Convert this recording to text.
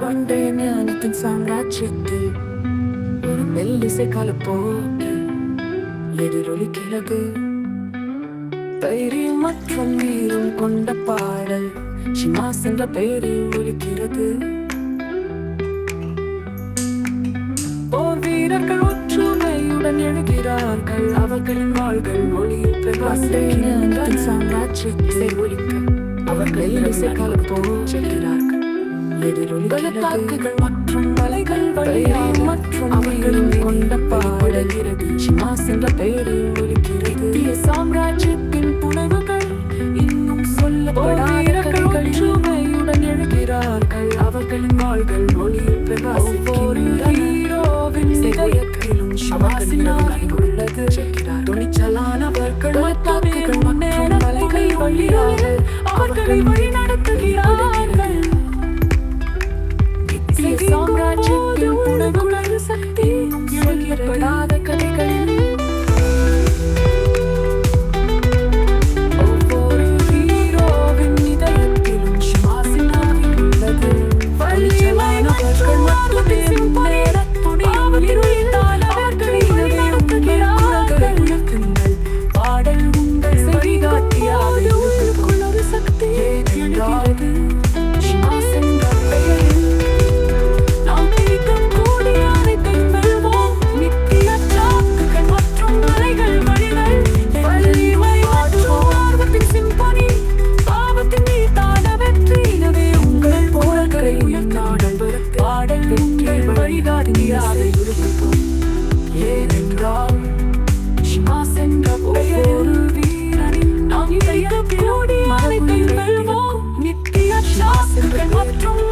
பண்டைய ஞானத்தின் சாம்ராஜ்யத்தில் ஒரு மெல்லிசை கலப்போக்கு எதிரொலிக்கிறது தைரியம் மற்றும் வீரம் கொண்ட பாடல் ஷிமாஸ் என்ற பெயரில் ஒலிக்கிறது போர் வீரர்கள் ஒற்றுமையுடன் எழுகிறார்கள் அவர்களின் வாழ்கள் ஒளியில் பிரகாசிக்கிறார்கள் சாம்ராஜ்யத்தை ஒலிக்க அவர்கள் இசை கலப்போகிறார்கள் எதிரொலிகள் மற்றும் மலைகள் வழியாக மற்றும் அவர்களும் கொண்ட பாடல்கிறது ஷிமாஸ் என்ற பெயரில் ஒலிக்கிறது. சாம்ராஜ்யத்தின் புனைவுகள் இன்னும் சொல்லப்படாதீர்கள் ஒற்றுமையுடன் எழுகிறார்கள். அவர்களின் வாழ்கள் ஒளியில் பிரகாசிக்கிறது ஹீரோவின் இதயத்திலும் ஷிமாஸின் உள்ளது துணிச்சலானவர்கள் தாக்குகள் மலைகள் வழியாக அவர்களை வழி சக்தி எழுதப்படாத சிறுகள் மற்றும்